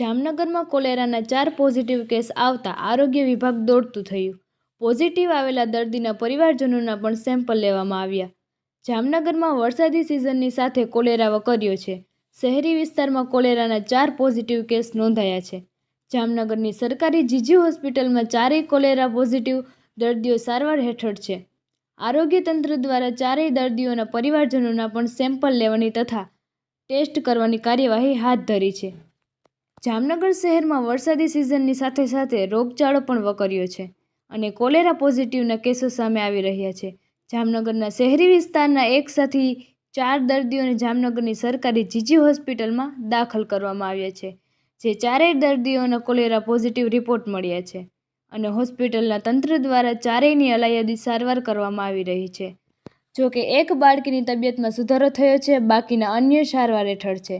જામનગરમાં કોલેરાના ચાર positive case આવતા આરોગ્ય વિભાગ દોડતું થયું. પોઝિટિવ આવેલા દર્દીના પરિવારજનોના પણ સેમ્પલ લેવામાં આવ્યા. જામનગરમાં વરસાદી સિઝનની સાથે કોલેરા વકર્યો છે. શહેરી વિસ્તારમાં કોલેરાના ચાર પોઝિટિવ કેસ નોંધાયા છે. જામનગરની સરકારી જીજી હોસ્પિટલમાં ચારેય કોલેરા પોઝિટિવ, દર્દીઓ સારવાર હેઠળ છે. આરોગ્ય તંત્ર દ્વારા ચારેય દર્દીઓના પરિવારજનોના પણ સેમ્પલ લેવાની તથા ટેસ્ટ કરવાની કાર્યવાહી હાથ ધરી છે. જામનગર શહેરમાં વરસાદી સિઝનની સાથે સાથે રોગચાળો પણ વકર્યો છે અને કોલેરા પોઝિટિવના કેસો સામે આવી રહ્યા છે. જામનગરના શહેરી વિસ્તારના એક સાથી ચાર દર્દીઓને જામનગરની સરકારી જીજી હોસ્પિટલમાં દાખલ કરવામાં આવ્યા છે, જે ચારેય દર્દીઓના કોલેરા પોઝિટિવ રિપોર્ટ મળ્યા છે અને હોસ્પિટલના તંત્ર દ્વારા ચારેયની અલાયદી સારવાર કરવામાં આવી રહી છે. જો કે એક બાળકીની તબિયતમાં સુધારો થયો છે, બાકીના અન્ય સારવાર હેઠળ છે.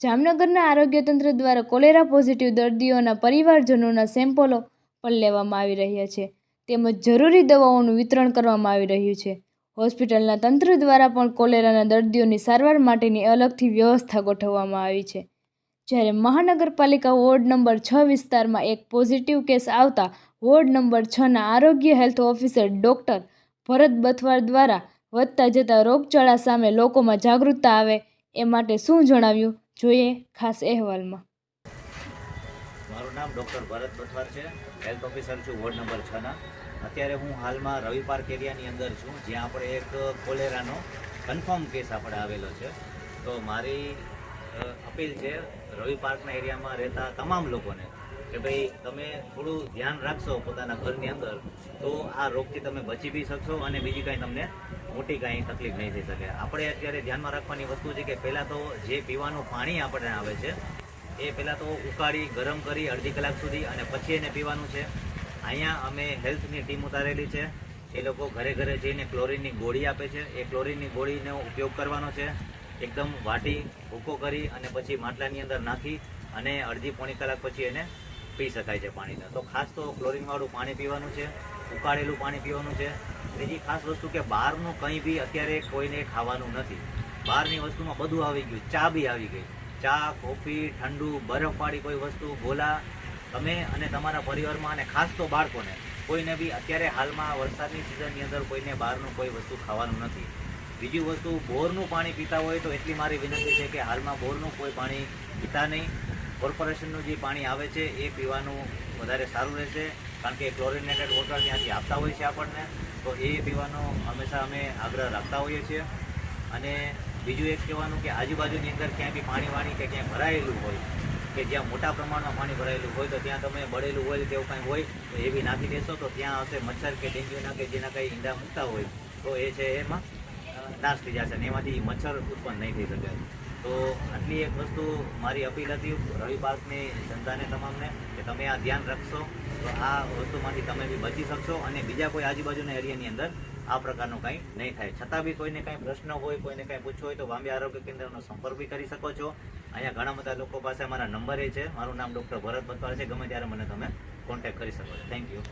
જામનગરના આરોગ્ય તંત્ર દ્વારા કોલેરા પોઝિટિવ દર્દીઓના પરિવારજનોના સેમ્પલો પણ લેવામાં આવી રહ્યા છે. તેમજ જરૂરી દવાઓનું વિતરણ કરવામાં આવી રહ્યું છે. હોસ્પિટલના તંત્ર દ્વારા પણ કોલેરાના દર્દીઓની સારવાર માટેની અલગથી વ્યવસ્થા ગોઠવવામાં આવી છે. જ્યારે મહાનગરપાલિકા વોર્ડ નંબર છ વિસ્તારમાં એક પોઝિટિવ કેસ આવતા વોર્ડ નંબર છના આરોગ્ય health officer doctor Bharat Bathwar દ્વારા વધતા જતા રોગચાળા સામે લોકોમાં જાગૃતતા આવે એ માટે શું જણાવ્યું? જોઈએ ખાસ અહેવાલમાં. મારું નામ ડૉક્ટર ભરત બઠવાર છે. હેલ્થ ઓફિસર છું, વોર્ડ નંબર છના અત્યારે હું હાલમાં રવિ પાર્ક એરિયાની અંદર છું, જ્યાં આપણે એક કોલેરાનો કન્ફર્મ કેસ આપણે આવેલો છે. તો મારી અપીલ છે રવિ પાર્કના એરિયામાં રહેતા તમામ લોકોને કે ભાઈ તમે થોડું ધ્યાન રાખશો પોતાના ઘરની અંદર, તો આ રોગથી તમે બચી બી શકશો અને બીજી કાંઈ તમને મોટી કાંઈ તકલીફ નહીં થઈ શકે. આપણે અત્યારે ધ્યાનમાં રાખવાની વસ્તુ છે કે પહેલાં તો જે પીવાનું પાણી આપણને આવે છે, એ પહેલાં તો ઉકાળી, ગરમ કરી અડધી કલાક સુધી અને પછી એને પીવાનું છે. અહીંયા અમે હેલ્થની ટીમ ઉતારેલી છે. એ લોકો ઘરે ઘરે જઈને ક્લોરીનની ગોળી આપે છે. એ ક્લોરીનની ગોળીનો ઉપયોગ કરવાનો છે. એકદમ વાટી, ભૂકો કરી અને પછી માટલાની અંદર નાખી અને અડધી પોણી કલાક પછી એને પી શકાય છે પાણીને. તો ખાસ તો ક્લોરીનવાળું પાણી પીવાનું છે, ઉકાળેલું પાણી પીવાનું છે. ત્રીજી ખાસ વસ્તુ કે બહારનું કંઈ બી અત્યારે કોઈને ખાવાનું નથી. બહારની વસ્તુમાં બધું આવી ગયું. ચા બી આવી ગઈ. ચા, કોફી, ઠંડુ, બરફવાળી કોઈ વસ્તુ, ગોલા, તમે અને તમારા પરિવારમાં અને ખાસ તો બાળકોને, કોઈને બી અત્યારે હાલમાં વરસાદની સિઝનની અંદર કોઈને બહારનું કોઈ વસ્તુ ખાવાનું નથી. બીજી વસ્તુ, બોરનું પાણી પીતા હોય તો એટલી મારી વિનંતી છે કે હાલમાં બોરનું કોઈ પાણી પીતા નહીં. કોર્પોરેશનનું જે પાણી આવે છે એ પીવાનું વધારે સારું રહેશે. કારણ કે ક્લોરિનેટેડ વોટર ત્યાંથી આપતા હોય છે આપણને, તો એ પીવાનો હંમેશા અમે આગ્રહ રાખતા હોઈએ છીએ. અને બીજું એક કહેવાનું કે આજુબાજુની અંદર ક્યાંય બી પાણી વાણી કે ક્યાંય ભરાયેલું હોય, કે જ્યાં મોટા પ્રમાણમાં પાણી ભરાયેલું હોય, તો ત્યાં તમે બળેલું હોય તેવું કાંઈ હોય, તો એ બી નાખી દેશો, તો ત્યાં હશે મચ્છર કે ડેન્ગ્યુના કે જેના કંઈ ઈંડા મૂકતા હોય, તો એ છે એમાં નાશ થઈ જશે અને એમાંથી મચ્છર ઉત્પન્ન નહીં થઈ શકે. તો આટલી એક વસ્તુ મારી અપીલ હતી રવિ પાર્કની જનતાને તમામને, કે તમે આ ધ્યાન રાખશો, તો આ વસ્તુમાંથી તમે બી બચી શકશો અને બીજા કોઈ આજુબાજુના એરિયાની અંદર આ પ્રકારનું કંઈ નહીં થાય. છતાં બી કોઈને કાંઈ પ્રશ્ન હોય, કોઈને કાંઈ પૂછવું હોય તો વાંબે આરોગ્ય કેન્દ્રનો સંપર્ક બી કરી શકો છો. અહીંયા ઘણા બધા લોકો પાસે મારા નંબર એ છે. મારું નામ ડૉક્ટર ભરત બતવાર છે. ગમે ત્યારે મને તમે કોન્ટેક્ટ કરી શકો છો. Thank you